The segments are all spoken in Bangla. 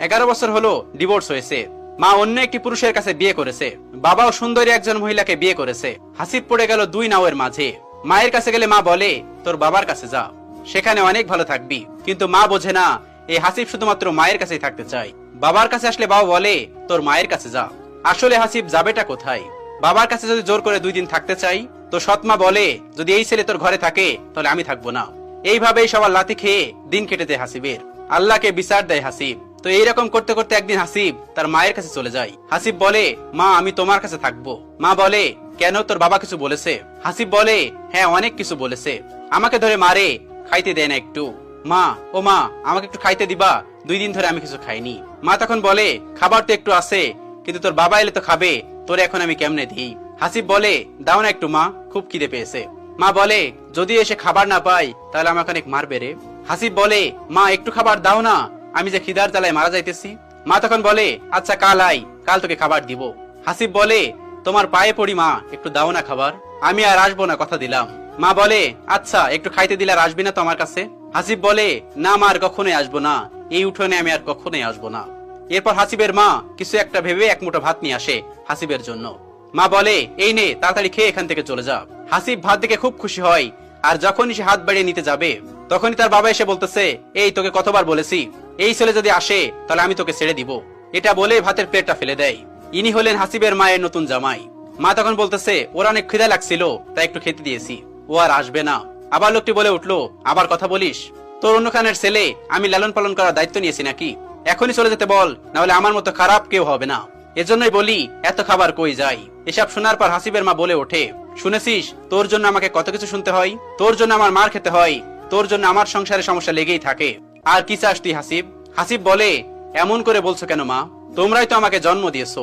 এগারো বছর হলো ডিভোর্স হয়েছে। মা অন্য একটি পুরুষের কাছে বিয়ে করেছে। বাবাও সুন্দরী একজন মহিলাকে বিয়ে করেছে। হাসিব পড়ে গেল দুই নাওয়ের মাঝে। মায়ের কাছে গেলে মা বলে, তোর বাবার কাছে যা। সেখানে অনেক ভালো থাকবি। কিন্তু মা বোঝে না, এই হাসিব শুধুমাত্র মায়ের কাছেই থাকতে চায়। বাবার কাছে আসলে বাবা বলে, তোর মায়ের কাছে যা। আসলে হাসিব যাবেটা কোথায়? বাবার কাছে যদি জোর করে দুই দিন থাকতে চাই, তো সৎমা বলে, যদি এই ছেলে তোর ঘরে থাকে, তাহলে আমি থাকব না। এইভাবেই সবার লাথি খেয়ে দিন কেটে দেয় হাসিবের। আল্লাহকে বিচার দেয় হাসিব। তো এইরকম করতে করতে একদিন হাসিব তার মায়ের কাছে চলে যায়। হাসিব বলে, মা, আমি তোমার কাছে থাকব। মা বলে, কেন তোর বাবা কিছু বলেছে? হাসিব বলে হ্যাঁ অনেক কিছু বলেছে। আমাকে ধরে মারে, খাইতে দেয় না একটু। মা, ও মা, আমাকে একটু খাইতে দিবা? দুই দিন ধরে আমি কিছু খাইনি। মা তখন বলে, খাবার তো একটু আছে, কিন্তু তোর বাবা এলে তো খাবে, তোরে এখন আমি কেমনে দিই? হাসিব বলে, দাও না একটু, মা, খুব খিদে পেয়েছে। মা বলে, যদি এসে খাবার না পাই, তাহলে আমাকে অনেক মারবে রে। হাসিব বলে, মা, একটু খাবার দাও না। আমি যে খিদার জ্বালায় মারা যাইতেছি, মা তখন বলে আচ্ছা কাল আই কাল তোকে খাবার দিব। হাসিব বলে, তোমার পায়ে পড়ি, মা, একটু দাও না খাবার, আমি আর আসব না, কথা দিলাম। মা বলে আচ্ছা একটু খাইতে দিলে আর আসবি না তো আমার কাছে? হাসিব বলে, না, মা, আর কখনোই আসব না, এই উঠোনে আমি আর কখনোই আসব না। এরপর হাসিবের মা কিছু একটা ভেবে এক মুঠো ভাত নিয়ে আসে হাসিবের জন্য। মা বলে, এই নে, তাড়াতাড়ি খেয়ে এখান থেকে চলে যা। হাসিব ভাত দেখে খুব খুশি হয়, আর যখনই সে হাত বাড়িয়ে নিতে যাবে, তখনই তার বাবা এসে বলতেছে, এই, তোকে কতবার বলেছি এই ছেলে যদি আসে, তাহলে আমি তোকে ছেড়ে দিব। এটা বলে ভাতের প্লেটটা ফেলে দেয়। ইনি হলেন হাসিবের মায়ের নতুন জামাই। মা তখন বলতেছে, ওর অনেক খিদা লাগছিল, তাই একটু খেতে দিয়েছি। ও আর আসবে না। আবার লোকটি বলে উঠল, আবার কথা বলিস? তোর অন্য খানের ছেলে, আমি লালন পালন করার দায়িত্ব নিয়েছি নাকি? এখনই চলে যেতে বল, নাহলে আমার মতো খারাপ কেউ হবে না। এজন্যই বলি, এত খাবার কই যাই এসব শোনার পর হাসিবের মা বলে ওঠে, শুনেছিস, তোর জন্য আমাকে কত কিছু শুনতে হয়? তোর জন্য আমার মার খেতে হয়, তোর জন্য আমার সংসারে সমস্যা লেগেই থাকে। আর কি চাস তুই, হাসিব? হাসিব বলে, এমন করে বলছো কেন, মা? তোমরাই তো আমাকে জন্ম দিয়েছ।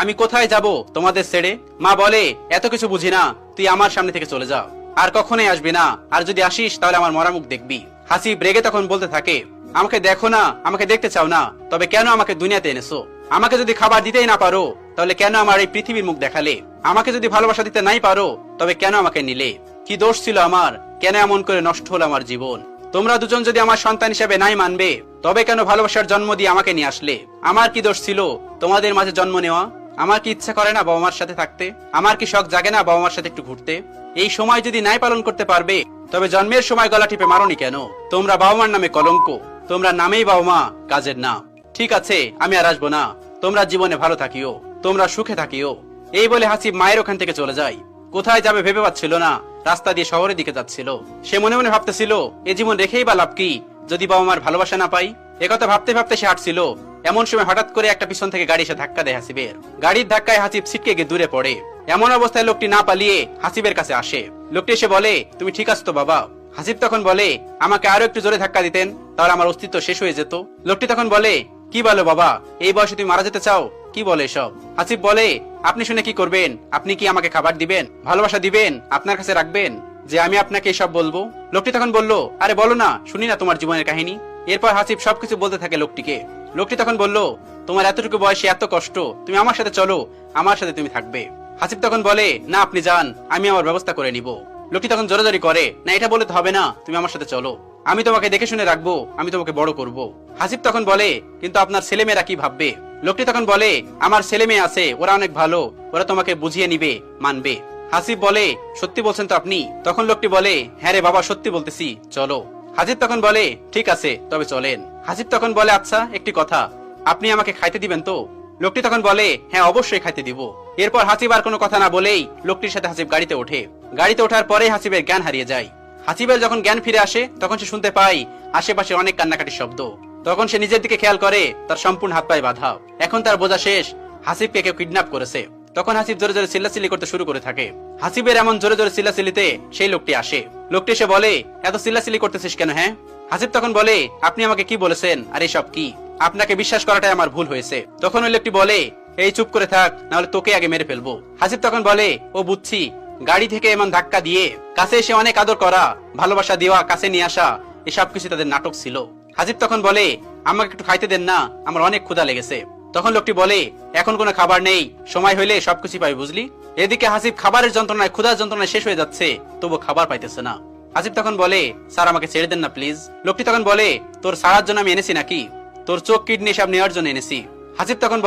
আমি কোথায় যাব তোমাদের ছেড়ে? মা বলে, এত কিছু বুঝি না, তুই আমার সামনে থেকে চলে যা আর কখনোই আসবি না। আর যদি আসিস, তাহলে আমার মরা মুখ দেখবি। হাসিব রেগে তখন বলতে থাকে, আমাকে দেখো না, আমাকে দেখতে চাও না, তবে কেন আমাকে দুনিয়াতে এনেছো? আমাকে যদি খাবার দিতেই না পারো, তাহলে কেন আমার এই পৃথিবীর মুখ দেখালে? আমাকে যদি ভালোবাসা দিতে নাই পারো, তবে কেন আমাকে নিলে? কি দোষ ছিল আমার? কেন এমন করে নষ্ট হলো আমার জীবন? তোমরা দুজন যদি আমার সন্তান হিসেবে নাই মানবে, তবে কেন ভালোবাসার জন্ম দিয়ে আমাকে নিয়ে আসলে? আমার কি দোষ ছিল? তোমাদের মাঝে জন্ম নেওয়া? আমার কি ইচ্ছা করে না বাবা মার সাথে থাকতে? আমার কি শখ জাগে না বাবা মার সাথে একটু ঘুরতে? এই সময় যদি নাই পালন করতে পারবে, তবে জন্মের সময় গলা টিপে মারনি কেন? তোমরা বাবা মার নামে কলঙ্ক। তোমরা নামেই বাবা মা কাজের না। ঠিক আছে, আমি আর আসব না। তোমরা জীবনে ভালো থাকিও। তোমরা সুখে থাকিও। এই বলে হাসিব মায়ের ওখান থেকে চলে যায়। কোথায় যাবে ভেবে পাচ্ছিল না। রাস্তা দিয়ে শহরের দিকে যাচ্ছিল। সে মনে মনে ভাবতেছিল, এ জীবন রেখেই বা লাভ কি? যদি বাবা মার ভালোবাসা না পাই? একথা ভাবতে ভাবতে সে হাঁটছিল। এমন সময় হঠাৎ করে একটা পিছন থেকে গাড়ি এসে ধাক্কা দেয় হাসিবের। গাড়ির ধাক্কায় হাসিব ছিটকে গিয়ে দূরে পড়ে। এমন অবস্থায় লোকটি না পালিয়ে হাসিবের কাছে আসে। লোকটি এসে বলে, তুমি ঠিক আছো তো বাবা? হাসিব তখন বলে, আমাকে আরও একটু জোরে ধাক্কা দিতেন, তাহলে আমার অস্তিত্ব শেষ হয়ে যেত। লোকটি তখন বলে, কি বলো বাবা? এই বয়সে তুমি মারা যেতে চাও? কি বলে সব হাসিব বলে, আপনি শুনে কি করবেন? আপনি কি আমাকে খাবার দিবেন? ভালোবাসা দিবেন? আপনার কাছে রাখবেন? যে আমি আপনাকে এসব বলব? লোকটি তখন বলল, আরে বলো না, শুনি না তোমার জীবনের কাহিনী। এরপর হাসিব সবকিছু বলতে থাকে লোকটিকে। লোকটি তখন বলল, তোমার এতটুকু বয়সে এত কষ্ট, তুমি আমার সাথে চলো, আমার সাথে তুমি থাকবে। হাসিব তখন বলে, না, আপনি যান, আমি আমার ব্যবস্থা করে নিব। লোকটি তখন জোরাজোরি করে, না, এটা বলে তো হবে না, তুমি আমার সাথে চলো। আমি তোমাকে দেখে শুনে রাখব, আমি তোমাকে বড় করব। হাসিব তখন বলে, কিন্তু আপনার ছেলেমেয়েরা কি ভাববে? লোকটি তখন বলে, আমার ছেলে মেয়ে আছে, ওরা অনেক ভালো, ওরা তোমাকে বুঝিয়ে নিবে, মানবে। হাসিব বলে, সত্যি বলছেন তো আপনি? তখন লোকটি বলে হ্যাঁ রে বাবা, সত্যি বলতেছি, চলো। হাসিব তখন বলে, ঠিক আছে, তবে চলেন। হাসিব তখন বলে আচ্ছা একটি কথা, আপনি আমাকে খাইতে দিবেন তো? লোকটি তখন বলে হ্যাঁ অবশ্যই খাইতে দিব। এরপর হাসিব আর কোনো কথা না বলেই লোকটির সাথে হাসিব গাড়িতে ওঠে। গাড়িতে ওঠার পরে হাসিবের জ্ঞান হারিয়ে যায়। হাসিবের যখন জ্ঞান ফিরে আসে, তখন সে শুনতে পায়, আশেপাশে অনেক কান্নাকাটির শব্দ। তখন সে নিজের দিকে খেয়াল করে, তার সম্পূর্ণ হাত পায়ে বাধা এখন তার বোঝা শেষ, হাসিবকে কেউ কিডন্যাপ করেছে। তখন হাসিব জোরে জোরে চিল্লাচিল্লি করতে শুরু করে থাকে। হাসিবের এমন জোরে জোরে চিল্লাচিল্লিতে সেই লোকটি আসে। লোকটি এসে বলে, এত চিল্লাচিল্লি করতেছিস কেন হ্যাঁ? হাসিব তখন বলে, আপনি আমাকে কি বলেছেন? আর এসব কি? আপনাকে বিশ্বাস করাটাই আমার ভুল হয়েছে। তখন ওই লোকটি বলে, এই চুপ করে থাক, নাহলে তোকে আগে মেরে ফেলব। হাসিব তখন বলে, ও বুঝছি, গাড়ি থেকে এমন ধাক্কা দিয়ে, কাছে এসে অনেক আদর করা, ভালোবাসা দেওয়া, কাছে নিয়ে আসা, এসব কিছু তাদের নাটক ছিল। হাজিব তখন বলে, আমাকে একটু খাইতে দেন না, আমার অনেক ক্ষুধা লেগেছে। তখন লোকটি বলে, এখন কোনো খাবার নেই, সময় হইলে সবকিছু পাই, বুঝলি? এদিকে হাসিব খাবারের যন্ত্রণায়, ক্ষুধার যন্ত্রণায় শেষ হয়ে যাচ্ছে, তবু খাবার পাইতেছে না। হাসিব তখন বলে, স্যার, আমাকে ছেড়ে দেন না, প্লিজ। লোকটি তখন বলে, তোর সারার জন্য আমি এনেছি নাকি? তোর চোখ কিডনি সব নেওয়ার জন্য এনেছি। হাসিব তখন